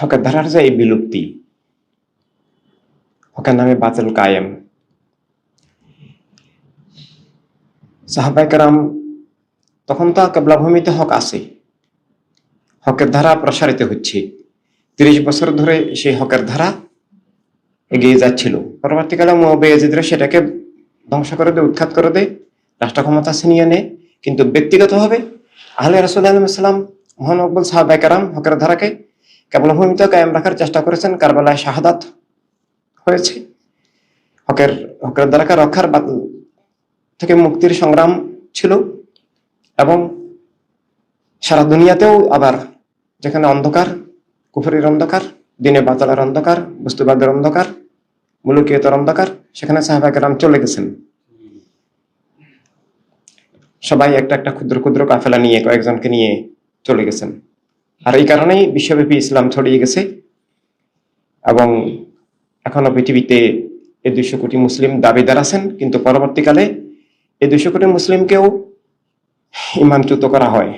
হকের ধারার যে এই বিলুপ্তি হকের নামে বাতিল কায়েম। সাহাবাইকারাম তখন তো কেবলাভূমিতে হক আছে, হকের ধারা প্রসারিত হচ্ছে। তিরিশ বছর ধরে সেই হকের ধারা এগিয়ে যাচ্ছিল। পরবর্তীকালে মোয়াবিয়াজিদরা সেটাকে ধ্বংস করে দেয় উৎখাত করে দেয় রাষ্ট্র ক্ষমতা ছিনিয়ে নেয় কিন্তু ব্যক্তিগতভাবে আহলে রসুল আলমিসাম মোহন আকবুল সাহাবাইকারাম হকের ধারাকে কেবল ভূমিতে কায়েম রাখার চেষ্টা করেছেন কারবালায় শাহাদাত হয়েছে। হকের হকের ধারাকে রক্ষার থেকে মুক্তির সংগ্রাম ছিল এবং সারা দুনিয়াতেও আবার যেখানে অন্ধকার, কুফরির অন্ধকার, দিনে বাতালার অন্ধকার, বস্তুবাদের অন্ধকার, মুলুকিয়তের অন্ধকার, সেখানে সাহাবাকেরাম চলে গেছেন। সবাই একটা একটা ক্ষুদ্র ক্ষুদ্র কাফেলা নিয়ে কয়েকজনকে নিয়ে চলে গেছেন। আর এই কারণেই বিশ্বব্যাপী ইসলাম ছড়িয়ে গেছে এবং এখনও পৃথিবীতে এই দুইশো কোটি মুসলিম দাবিদার আছেন, কিন্তু পরবর্তীকালে এই দুইশো কোটি মুসলিমকেও ইমানচ্যুত করা হয়।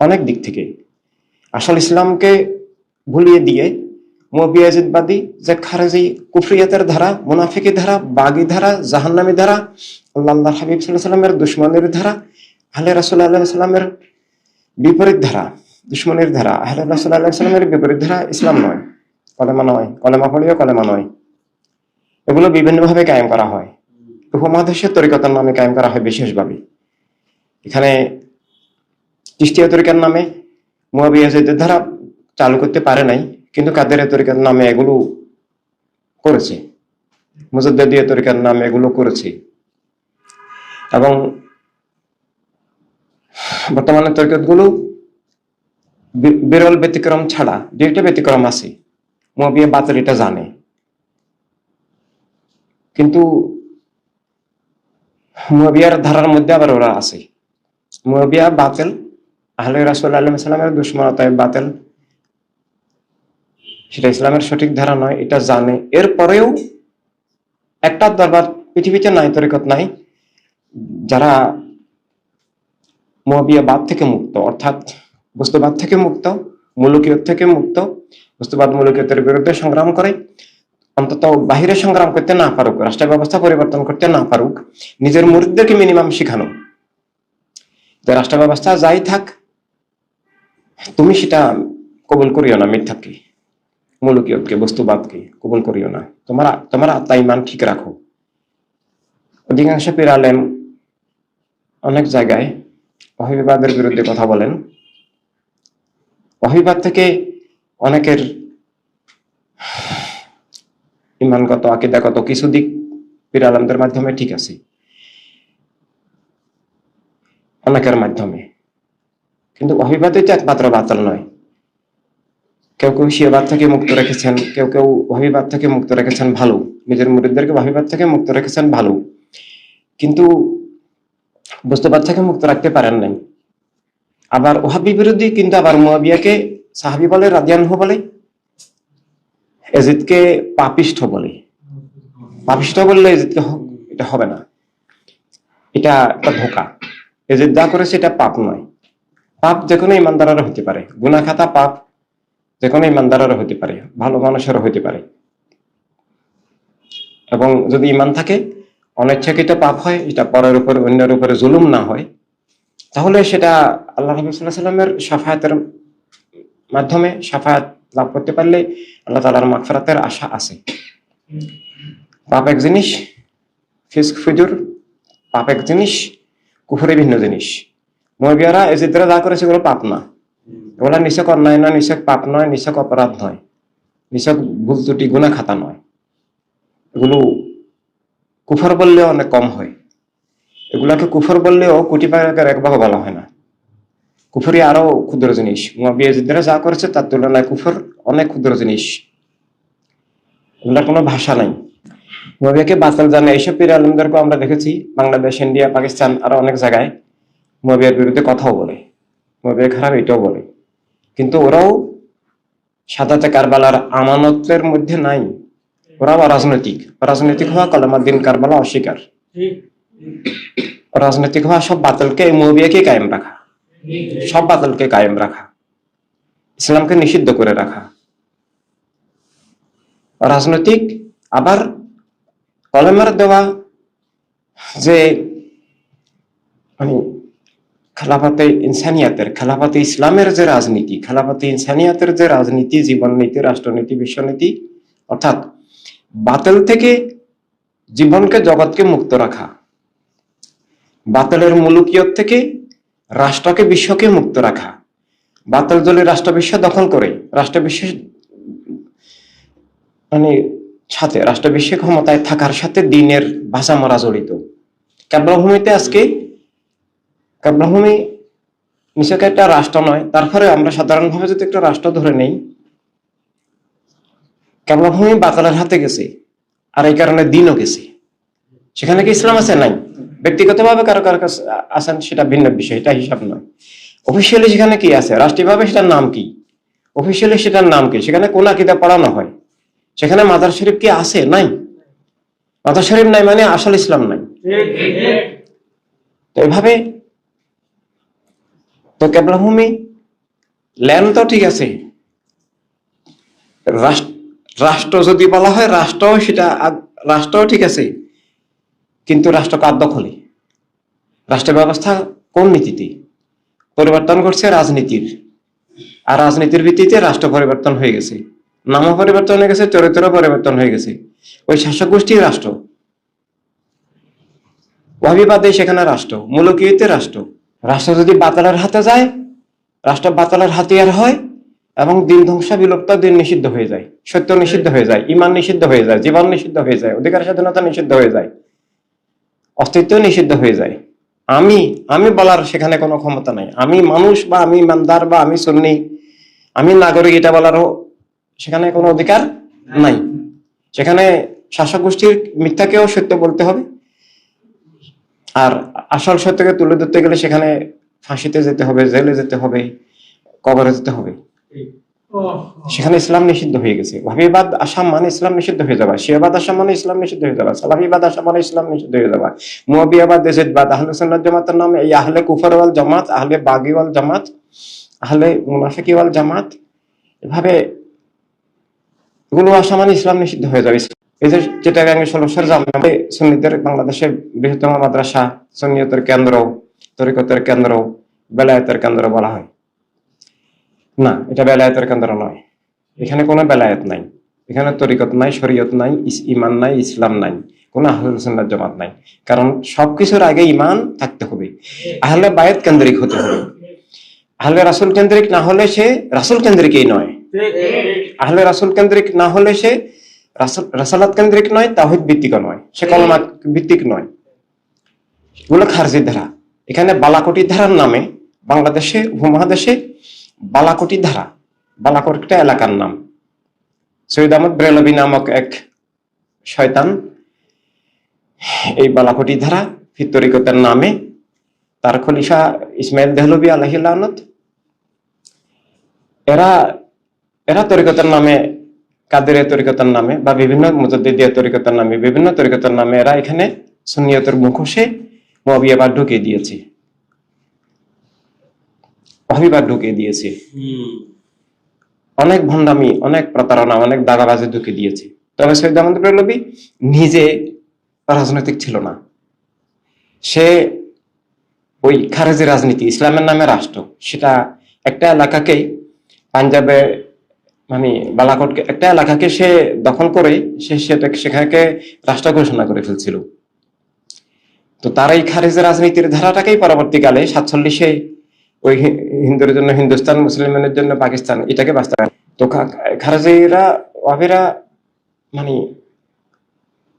অনেক দিক থেকে। আসল ইসলামকে ভুলিয়ে দিয়ে মোবিয়াজিদবাদী যে খারেজি, কুফরিয়াতের ধারা, মুনাফিকি ধারা, বাগি ধারা, জাহান্নামী ধারা আল্লাহ হাবিব সাল্লাহ সাল্লামের দুশ্মনের ধারা আল্লাহ সাল্লামের বিপরীত ধারা। দুশ্মনের ধারা আহলে রাসুল সাল্লামের বিপরীত ধারা ইসলাম নয়, কলেমা নয়, কলেমা পড়িও কলেমা নয়। এগুলো বিভিন্নভাবে কায়েম করা হয়। উপমহাদেশের তরিকতার নামে কায়েম করা হয় বিশেষভাবে। এখানে চিস্তিয়া তরিকার নামে মুয়াবিয়াজেদের ধারা চালু করতে পারে নাই, কিন্তু কাদের তরিকার নামে এগুলো করেছে। মুজদ্দিয়া তরিকার নামে এগুলো করেছে। এবং বর্তমানে তরিকতগুলো বিরল ব্যতিক্রম ছাড়া, দুইটা ব্যতিক্রম আছে। মুয়াবিয়া বাতিল এটা জানে। কিন্তু মুয়াবিয়ার ধারার মধ্যে আবার ওরা আছে। মুয়াবিয়া বাতিল, আহলে রাসুল আলম সাল্লামের দুশ্মনতায় বাতিল। সেটা ইসলামের সঠিক ধারা নয়, এটা জানে। এরপরেও একটা দরবার পৃথিবীতে নাই, তরিকত নাই, যারা বাদ থেকে মুক্ত, অর্থাৎ বস্তুবাদ থেকে মুক্ত, মুলুকিয়ত থেকে মুক্ত, বস্তুবাদ মুলুকিয়তের বিরুদ্ধে সংগ্রাম করে, অন্তত বাহিরে সংগ্রাম করতে না পারুক, রাষ্ট্র ব্যবস্থা পরিবর্তন করতে না পারুক, নিজের মুরিদদেরকে মিনিমাম শিখানো। যে রাষ্ট্র ব্যবস্থা যাই থাক, তুমি সেটা কবুল করিও না মিথ্যাকে, মুলুকিয়তকে, বস্তুবাদকে কবুল করিও না। তোমার তোমার আত্মা ইমান ঠিক রাখো। অধিকাংশ পেরালেন অনেক জায়গায় অহিবাদের বিরুদ্ধে কথা বলেন। অহিবাদ থেকে অনেকের ইমানগত, আকিদাগত কিছু দিক পীর আলমদের মাধ্যমে ঠিক আছে। অনেকের মাধ্যমে। কিন্তু অভিবাদই তো একমাত্র বাতাল নয়। কেউ কেউ শিয়াবাদ থেকে মুক্ত রেখেছেন, কেউ কেউ অভিবাদ থেকে মুক্ত রেখেছেন ভালো। নিজের মুরিদদেরকে অভিবাদ থেকে মুক্ত রেখেছেন ভালো। কিন্তু বস্তুবাদ থেকে মুক্ত রাখতে পারেন নাই। আবার ওহাবি বিরোধী, কিন্তু আবার মুয়াবিয়াকে সাহাবি বলে, রাদিয়ানহু বলে, এজিদকে পাপিষ্ঠ বলে। পাপিষ্ঠ বললে এজিদকে এটা হবে না। এটা একটা ধোকা। এজিদ যা করেছে, এটা পাপ নয়। পাপ যে কোনো ইমানদারেরও হতে পারে। গুনা খাতা পাপ যে কোনো ইমানদারেরও হতে পারে। ভালো মানুষেরও হতে পারে। এবং যদি ইমান থাকে, অনিচ্ছাকৃত পাপ হয়, এটা পরের উপরে, অন্যের উপরে জুলুম না হয় তাহলে সেটা আল্লাহ সাল্লামের সাফায়াতের মাধ্যমে সাফায়াত লাভ করতে পারলে আল্লাহ তালার মাগফিরাতের আশা আছে। পাপ এক জিনিস, ফিস্ক, ফুজুর পাপ এক জিনিস কুফুরি ভিন্ন জিনিস। মহিবিয়ারা এজিদরা যা করেছে এগুলো পাপ না। এগুলো নিছক অন্যায় নয়, নিছক পাপ নয়, নিছক অপরাধ নয়। নিছক ভুল ত্রুটি গুণা খাতা নয়। এগুলো কুফর বললেও অনেক কম হয়। এগুলাকে কুফর বললেও কোটি ভাগের এক ভাগ বলা হয় না। কুফরি আরও ক্ষুদ্র জিনিস। মুয়াবিয়াজিদরা যা করেছে তার তুলনায় কুফর অনেক ক্ষুদ্র জিনিস। এগুলার কোনো ভাষা নাই। মুয়াবিয়াকে বাতিল জানে এইসব পীর আলমদেরকে আমরা দেখেছি বাংলাদেশ, ইন্ডিয়া, পাকিস্তান আরও অনেক জায়গায় মুয়াবিয়ার বিরুদ্ধে কথাও বলে। মুয়াবিয়া খারাপ এটাও বলে। কিন্তু ওরাও সাদাতে কারবালার আমানতের মধ্যে নাই। ওরাও রাজনৈতিক রাজনৈতিক হওয়া কলামাদ্দিন কারবালা অস্বীকার। রাজনৈতিক হওয়া সব বাতিলকে মুয়াবিয়াকে কায়েম রাখা সব বাতিলকে কায়েম রাখা ইসলামকে নিষিদ্ধ করে রাখা রাজনৈতিক আবার কলেমার দেওয়া যে মানে খেলাফাতে ইনসানিয়াতের খেলাফাতে ইসলামের যে রাজনীতি খেলাফাতে ইনসানিয়াতের যে রাজনীতি জীবননীতি রাষ্ট্রনীতি বিশ্বনীতি অর্থাৎ বাতিল থেকে জীবনকে জগৎকে মুক্ত রাখা বাতিলের মুলুকিয়ত থেকে রাষ্ট্রকে বিশ্বকে মুক্ত রাখা। বাতিল যদি রাষ্ট্র বিশ্ব দখল করে রাষ্ট্র বিশ্ব মানে সাথে রাষ্ট্র বিশ্বে ক্ষমতায় থাকার সাথে দিনের ভাষা মারা জড়িত। কাব্যভূমিতে আজকে কাব্যভূমি নিশ্চয় একটা রাষ্ট্র নয় তারপরে আমরা সাধারণভাবে যদি একটা রাষ্ট্র ধরে নেই কাব্যভূমি বাতালের হাতে গেছে, আর এই কারণে দিনও গেছে। সেখানে কি ইসলাম আছে? নাই। ব্যক্তিগতভাবে কারও কারও কাছে আছেন, সেটা ভিন্ন বিষয়, এটা হিসাব নয়। অফিসিয়ালি সেখানে কি আছে? রাষ্ট্রীয়ভাবে সেটার নাম কি? অফিসিয়ালি সেটার নাম কি? সেখানে কোন আকিদা পড়ানো হয়? সেখানে মাদার শরীফ কি আছে? নাই। মাদার শরীফ নাই মানে আসল ইসলাম নাই। তো এভাবে তো কেবলাভূমি ল্যান্ড তো ঠিক আছে। রাষ্ট্র যদি বলা হয় রাষ্ট্র সেটা রাষ্ট্র ঠিক আছে। কিন্তু রাষ্ট্র কার দখলে? রাষ্ট্র ব্যবস্থা কোন নীতিতে? পরিবর্তন করছে রাজনীতির। আর রাজনীতির ভিত্তিতে রাষ্ট্র পরিবর্তন হয়ে গেছে। নাম পরিবর্তন হয়ে গেছে চরিত্র পরিবর্তন হয়ে গেছে। ওই শাসক গোষ্ঠীর রাষ্ট্র। ওয়াহিবাদে সেখানে রাষ্ট্র মূলকীয়তে রাষ্ট্র। রাষ্ট্র যদি বাতালের হাতে যায়, রাষ্ট্র বাতালের হাতিয়ার হয় এবং দিন ধ্বংসা বিলুপ্ত দিন নিষিদ্ধ হয়ে যায়, সত্য নিষিদ্ধ হয়ে যায় ইমান নিষিদ্ধ হয়ে যায়, জীবন নিষিদ্ধ হয়ে যায়, অধিকার স্বাধীনতা নিষিদ্ধ হয়ে যায় অস্তিত্ব নিষিদ্ধ হয়ে যায়। আমি আমি বলার সেখানে কোনো ক্ষমতা নাই। আমি মানুষ বা আমি ইমানদার বা আমি সুন্নি, আমি নাগরিক এটা বলারও সেখানে কোনো অধিকার নাই। সেখানে শাসক গোষ্ঠীর মিথ্যাকেও সত্য বলতে হবে। আর আসল সত্যকে তুলে ধরতে গেলে সেখানে ফাঁসিতে যেতে হবে, জেলে যেতে হবে, কবরে যেতে হবে। সেখানে ইসলাম নিষিদ্ধ হয়ে গেছে। ভাবিবাদ আসাম মানে ইসলাম নিষিদ্ধ হয়ে যাবে শিয়াবাদ আসাম মানে ইসলাম নিষিদ্ধ হয়ে যাবে সালাফিবাদ আসাম মানে ইসলাম নিষিদ্ধ হয়ে যাবে মুয়াবিয়াবাদ দেশেদবাদ আহলে সুন্নাত জামাতের নামে এই আহলে কুফর ওয়াল জামাত, আহলে বাগি ওয়াল জামাত, আহলে মুনাফিকি ওয়াল জামাত, এভাবে এগুলো আসা মানে ইসলাম নিষিদ্ধ হয়ে যাবে। এই যে চিটাগাঙ্গে ষোলশোর জামে সুন্নিদের বাংলাদেশে বৃহত্তম মাদ্রাসা, সুন্নিয়তের কেন্দ্র, তরিকতের কেন্দ্র, বেলায়েতের কেন্দ্র বলা হয়। না, এটা বেলায়েতের কেন্দ্র নয়। এখানে কোনো বেলায়েত নাই। এখানে তরিকত নাই, শরীয়ত নাই ইমান নাই, ইসলাম নাই, কোনো আহলুল সুন্নাত জামাত নাই। কারণ সবকিছুর আগে ইমান থাকতে হবে। আহলে বায়াত কেন্দ্রিক হতে হবে। আহলে রাসুল কেন্দ্রিক না হলে সে রাসুল কেন্দ্রিকই নয়। আহলে রাসুল কেন্দ্রিক না হলে সে রাসুল, রাসালাত কেন্দ্রিক নয় তাহিদ ভিত্তিক নয়। সে কলমা ভিত্তিক নয়। এগুলো খারজি ধারা। এখানে বালাকোটি ধারার নামে বাংলাদেশে, উপমহাদেশে বালাকোটি ধারা, বালাকোট একটা এলাকার নাম। সৈয়দ আহমদ ব্রেলবি নামক এক শয়তান এই বালাকোটি ধারা ফিতরিকতের নামে তার খলিফা ইসমাইল দেহলবি আলহিল্লাহনত এরা এরা তরিকতের নামে কাদের তরিকতার নামে বা বিভিন্ন মুজদ্দিদিয়া তরিকতার নামে, বিভিন্ন তরিকতার নামে এরা এখানে সুন্নিয়তের মুখোশে মহাবিয়াবাদ ঢুকিয়ে দিয়েছে। অভিবাদ ঢুকিয়ে দিয়েছে। অনেক ভণ্ডামি, অনেক প্রতারণা, অনেক দাগাবাজি ঢুকিয়ে দিয়েছে। তবে সৈয়দ আহমদ বেরলবি নিজে রাজনৈতিক ছিল না। সে ওই খারেজি রাজনীতি, ইসলামের নামে রাষ্ট্র, সেটা একটা এলাকাকে পাঞ্জাবে মানে বালাকোটকে, একটা এলাকাকে সে দখল করে সে সেটা সেখানে রাষ্ট্র ঘোষণা করে ফেলছিল। তো তার এই খারেজি রাজনীতির ধারাটাকেই পরবর্তীকালে সাতচল্লিশে ওই হিন্দুর জন্য হিন্দুস্তান মুসলমানের জন্য পাকিস্তান, এটাকে বাস্তবায়ন তো খারেজিরা ওয়াবিরা মানে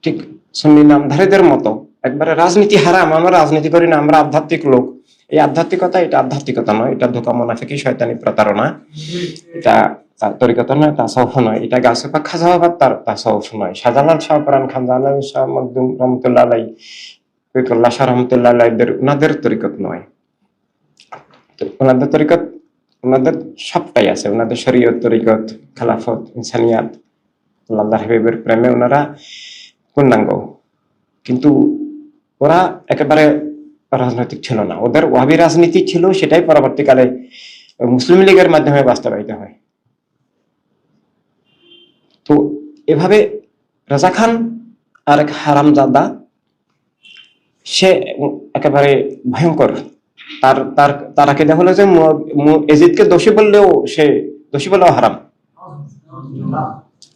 ঠিক সুন্নি নামধারীদের মতো একবারে রাজনীতি হারাম, আমরা রাজনীতি করি না, আমরা আধ্যাত্মিক লোক। এই আধ্যাত্মিকতা এটা আধ্যাত্মিকতা নয়, এটা ধোকা, মোনাফিকি, শয়তানি প্রতারণা। এটা তা- তরিকতা নয় তাসাউফ নয়। এটা গাছে পাক খাজাবাদ তার তাসাউফ নয়। শাহজালাল শাহ পরান খান জালাল শাহ, মকদুম রহমতুল্লাহ আলাই রহমতুল্লাহ আলাইদের ওনাদের তরিকত নয়। তো ওনাদের তরিকত, ওনাদের সবটাই আছে। ওনাদের শরীয়ত, তরিকত, খেলাফত, ইনসানিয়াত, আল্লাহ হাবিবের প্রেমে ওনারা পূর্ণাঙ্গ। কিন্তু ওরা একেবারে রাজনৈতিক ছিল না। ওদের ওয়াবি রাজনীতি ছিল, সেটাই পরবর্তীকালে মুসলিম লীগের মাধ্যমে বাস্তবায়িত হয়। তো এভাবে রাজা খান আর এক হারামজাদা, সে একেবারে ভয়ঙ্কর তার তার তার আকিদা হলো যে এজিদকে দোষী বললেও সে দোষী বলেও হারাম।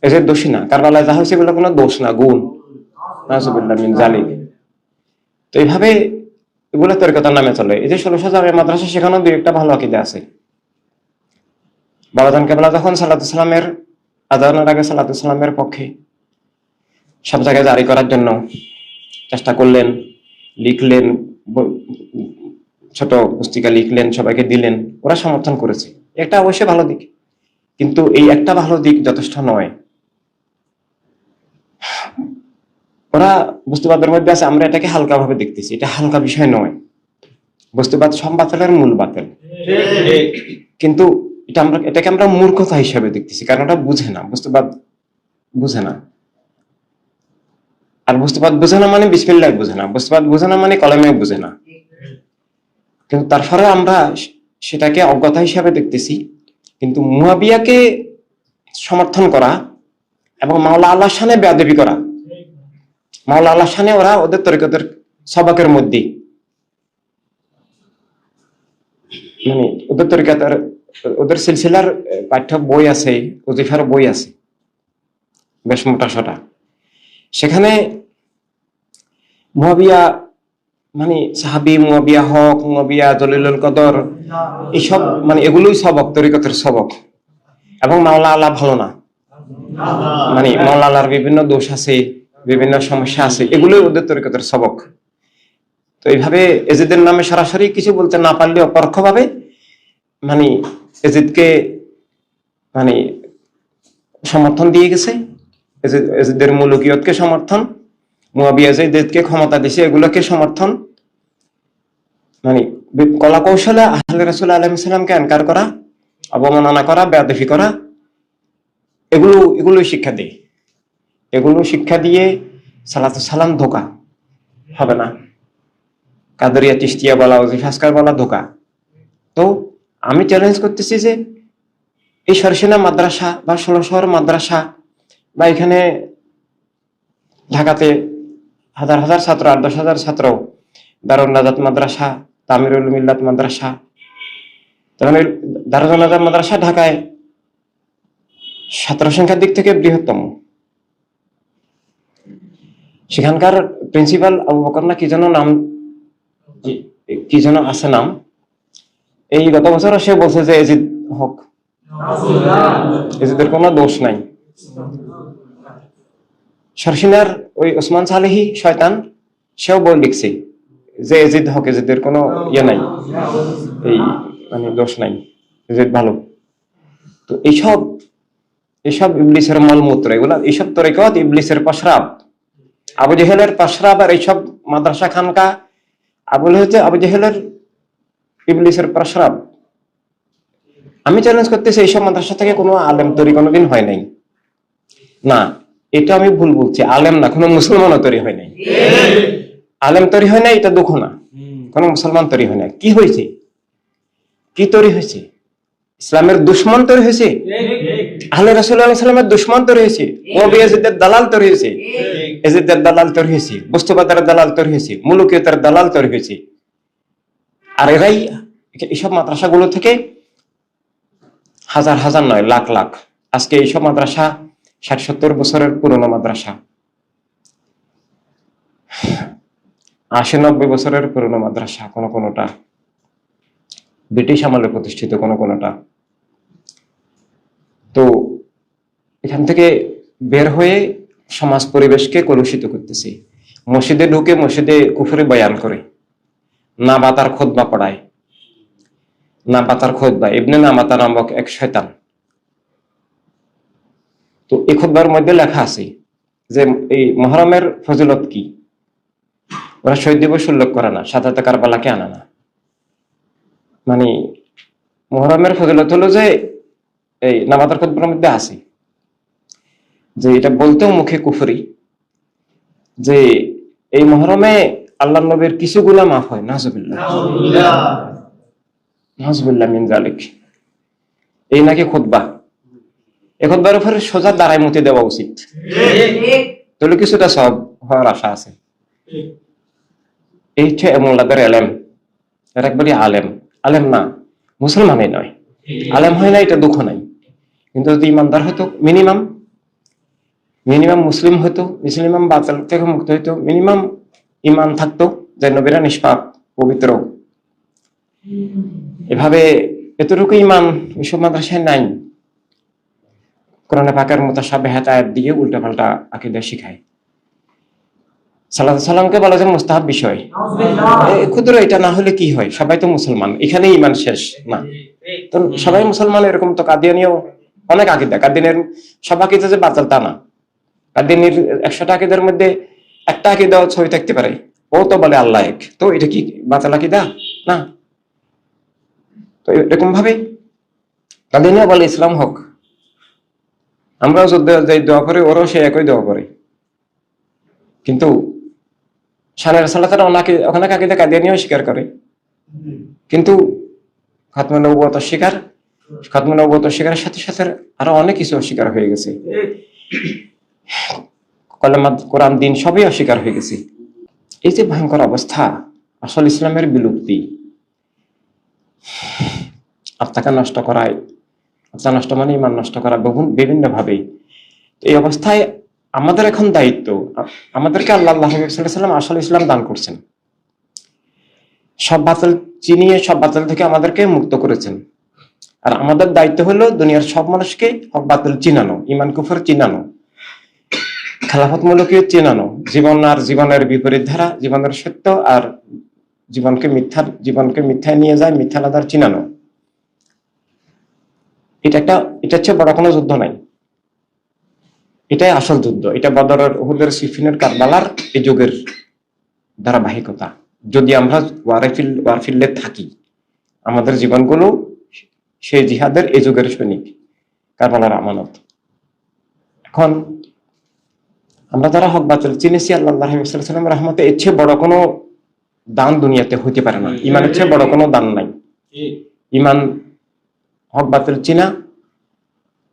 এজিদ দোষী না। কারবালায় যা হয়েছে এগুলো কোনো দোষ না, গুণ। জালিক তো এইভাবে এগুলো তরিকতার নামে চলে। এই যে ষোলোশো জামে মাদ্রাসা, সেখানেও দুই একটা ভালো আকিদা আছে। বাবাজান কেবলা যখন সালাতুসালামের আজানের আগে সালাতুসালামের পক্ষে সব জায়গায় জারি করার জন্য চেষ্টা করলেন, লিখলেন ছোট পুস্তিকা লিখলেন, সবাইকে দিলেন, ওরা সমর্থন করেছে। এটা অবশ্যই ভালো দিক। কিন্তু এই একটা ভালো দিক যথেষ্ট নয়। ওরা বস্তুবাদের মধ্যে আছে, আমরা এটাকে হালকা ভাবে দেখতেছি। এটা হালকা বিষয় নয়। বস্তুবাদ সব বাতিলের মূল বাতিল। কিন্তু এটা আমরা, এটাকে আমরা মূর্খতা হিসাবে দেখতেছি, কারণ ওটা বুঝে না। বস্তুবাদ বুঝে না। আর বস্তুবাদ বুঝে না মানে বিসমিল্লাহ বুঝে না। বস্তুবাদ বুঝে না মানে কলমে বুঝে না। কিন্তু তারপরে আমরা সেটাকে অজ্ঞতা হিসাবে দেখতেছি। কিন্তু মুয়াবিয়াকে সমর্থন করা এবং মাওলা আল্লাহ শানে বেয়াদবি করা। মাওলা আল্লাহ শানে ওরা ওদের তরিকতের সবাকের মধ্যে। মানে ওদের তরিকাতের, ওদের সিলসিলার পাঠ্য বই আছে, ওজিফার বই আছে, বেশ মোটা সোটা। সেখানে মুয়াবিয়া মানে সাহাবি, মুয়াবিয়া, হক, মুয়াবিয়া, জলিলুল কদর এইসব মানে এগুলোই সবক, তরিকতের সবক। এবং মাওলা আল্লাহ ভালো না। মানে মাওলা আল্লাহর বিভিন্ন দোষ আছে, বিভিন্ন সমস্যা আছে, এগুলোই ওদের তরিকতের সবক। তো এইভাবে এজিদের নামে সরাসরি কিছু বলতে না পারলেও পরোক্ষভাবে মানে এজিদকে মানে সমর্থন দিয়ে গেছে। এজিদ- এজিদের মুলুকিয়তকে সমর্থন, মুয়াবিয়া এজিদকে ক্ষমতা দিছে এগুলোকে সমর্থন। মানে কলা কৌশলে আহলে রাসুল আলহিসামকে এনকার করা, অবমাননা করা বেয়াদফি করা, এগুলো এগুলো শিক্ষা দেয়। এগুলো শিক্ষা দিয়ে সালাতু সালাম ধোকা হবে না। কাদরিয়া তিস্তিয়া বলা, ওজিফাসকার বলা ধোকা। তো আমি চ্যালেঞ্জ করতেছি যে এই সরসিনা মাদ্রাসা বা ষোলো শহর মাদ্রাসা বা এখানে ঢাকাতে হাজার হাজার ছাত্র, আট দশ হাজার ছাত্র দারুল নাজাত মাদ্রাসা তামিরুল মিল্লাত মাদ্রাসা। তামির দারুল নাজাত মাদ্রাসা ঢাকায় ছাত্র সংখ্যার দিক থেকে বৃহত্তম। সেখানকার প্রিন্সিপাল আবু বকর না কি যেন নাম কি যেন আছে নাম। এই গত বছর সে বলছে যে এজিদ হক। এজিদের কোনো দোষ নাই। সরসিনার ওই ওসমান সালেহি শয়তান, সেও বই লিখছে। যে এজিদ হক এজিদের কোনো ইয়ে নাই। এই মানে দোষ নাই। এজিদ ভালো। তো এইসব ইবলিসের মলমূত্র, এগুলা এইসব ইবলিসের আবু জেহেলের আর এইসব মাদ্রাসা খানকা, আবুল হচ্ছে আবু জেহেলের ইবলিসের প্রস্রাব। আমি চ্যালেঞ্জ করতেছি এইসব মাদ্রাসা থেকে কোনো আলেম তৈরি কোনোদিন হয় নাই। না, এটা আমি ভুল বলছি, আলেম না, কোনো মুসলমানও তৈরি হয় নাই। আলেম তৈরি হয় না এটা দুঃখ না। কোনো মুসলমান তৈরি হয় না কি হয়েছে? কি তৈরি হয়েছে? ইসলামের দুশ্মন তৈরি হয়েছে? আহলে রাসুল্লাহ সাল্লামের দুশ্মন তৈরি হয়েছে? ওবি এজিদের দালাল তৈরি হয়েছে? এজিদের দালাল তৈরি হয়েছে? বস্তুবাদের দালাল তৈরি হয়েছে? মুলুকিয়তের দালাল তৈরি হয়েছে? আর এরাই এইসব মাদ্রাসাগুলো থেকে হাজার হাজার নয় লাখ লাখ। আজকে এইসব মাদ্রাসা ষাট সত্তর বছরের পুরনো মাদ্রাসা। আশি নব্বই বছরের পুরনো মাদ্রাসা কোনো কোনোটা। ব্রিটিশ আমলে প্রতিষ্ঠিত কোনো কোনোটা। তো এখান থেকে বের হয়ে সমাজ পরিবেশকে কলুষিত করতেছে। মসজিদে ঢুকে মসজিদে কুফুরে বয়ান করে। না বাতার খোদ বা পড়ায়। না বাতার খোদবা এমনি না মাতা নামক এক শয়তান। তো এই খোদবার মধ্যে লেখা আছে যে এই মহরমের ফজিলত কি? ওরা শহীদ দিবস উল্লেখ করে না সাধারণত কারবালাকে আনা না। মানে মহরমের ফজিলত হলো যে এই নামাতার খোদবার মধ্যে আছে যে এটা বলতেও মুখে কুফরি যে এই মহরমে আল্লাহ নবীর কিছু গুলা মাফ হয় নাজবিল্লাহ নাজবিল্লাহ মিন জালিক এই নাকি খুতবা একবার উপরে সোজা দাঁড়ায় মতে দেওয়া উচিত। তাহলে কিছুটা সব হওয়ার আশা আছে। এই হচ্ছে মোল্লাদের এলেম। এর একবারই আলেম। আলেম না মুসলমানই নয় আলেম হয় না এটা দুঃখ নাই। কিন্তু যদি ইমানদার হতো মিনিমাম মিনিমাম মুসলিম হতো মিনিমাম বাতিল থেকে মুক্ত হইতো মিনিমাম ইমান থাকতো যে নবীরা নিষ্পাপ পবিত্র এভাবে এতটুকু ইমান বিশ্বর মাদ্রাসায় নাই। কোরআনে পাকের মতো সাবেহাত আয়াত দিয়ে উল্টা পাল্টা আকিদা শিখায় সালাত সালামকে বলা যায় মুস্তাহাব বিষয়। ক্ষুদ্র এটা না হলে কি হয়? সবাই তো মুসলমান। এখানে ইমান শেষ। না। তো সবাই মুসলমান এরকম তো কাদিয়ানিও অনেক আকিদা। কাদিনের সব আকিদা যে বাতাল তা না। কাদিনীর একশোটা আকিদার মধ্যে একটা আকিদা ছবি থাকতে পারে। ও তো বলে আল্লাহ এক। তো এটা কি বাতাল আকিদা? না। তো এরকম ভাবে কাদিনিয়া বলে ইসলাম হোক। আমরাও যুদ্ধ যে দোয়া করি ওরাও সে একই দোয়া করে। কিন্তু সানের সালাতারা ওনাকে ওখানে কাকিদা কাদিয়ানিও স্বীকার করে। কিন্তু খাতমা নবত স্বীকার খাতমা নবত স্বীকারের সাথে সাথে আরও অনেক কিছু অস্বীকার হয়ে গেছে। কলেমা, কোরআন, দিন সবই অস্বীকার হয়ে গেছে। এই যে ভয়ঙ্কর অবস্থা, আসল ইসলামের বিলুপ্তি। আত্মাকে নষ্ট করায়, আত্মা নষ্ট মানে ইমান নষ্ট করা বিভিন্ন ভাবে এই অবস্থায় আমাদের এখন দায়িত্ব, আমাদেরকে আল্লাহ আল্লাহ সাল্লাম আসল ইসলাম দান করছেন। সব বাতিল চিনিয়ে সব বাতিল থেকে আমাদেরকে মুক্ত করেছেন। আর আমাদের দায়িত্ব হলো দুনিয়ার সব মানুষকে হক বাতিল চিনানো ইমান কুফর চিনানো খেলাফত মূলকীয় চেনানো, জীবন আর জীবনের বিপরীত ধারা, জীবনের সত্য আর জীবনকে মিথ্যা, জীবনকে মিথ্যায় নিয়ে যায়, মিথ্যা আধার চিনানো। এটা একটা, এটা হচ্ছে বড় কোনো যুদ্ধ নাই এটাই আসল যুদ্ধ। এটা বদরের উহুদের সিফিনের কারবালার এই যুগের ধারাবাহিকতা। যদি আমরা ওয়ারফিল ওয়ারফিল্ডে থাকি আমাদের জীবনগুলো সেই জিহাদের এই যুগের সৈনিক কারবালার আমানত। এখন আমরা যারা হক বাতিল চিনেছি আল্লাহ সাল্লাম রহমতে এর চেয়ে বড় কোনো দান দুনিয়াতে হইতে পারে না। ইমানের চেয়ে বড় কোনো দান নাই। ইমান হক বাতিল চিনা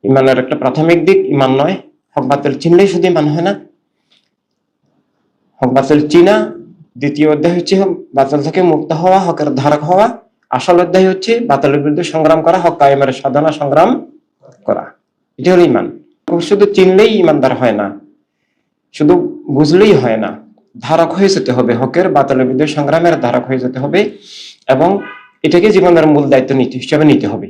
ইমানের একটা প্রাথমিক দিক ইমান নয়। হক চিনলেই শুধু ইমান, হয় না? হক চিনা দ্বিতীয় অধ্যায় হচ্ছে বাতিল থেকে মুক্ত হওয়া, হকের ধারক হওয়া। আসল অধ্যায় হচ্ছে বাতিলের বিরুদ্ধে সংগ্রাম করা, হক কায়েমের সাধনা, সংগ্রাম করা। এটা হলো ইমান। শুধু চিনলেই ইমানদার হয় না, শুধু বুঝলেই হয় না, ধারক হয়ে যেতে হবে। হকের বাতিলের বিরুদ্ধে সংগ্রামের ধারক হয়ে যেতে হবে এবং এটাকে জীবনের মূল দায়িত্ব নিতে হিসাবে নিতে হবে।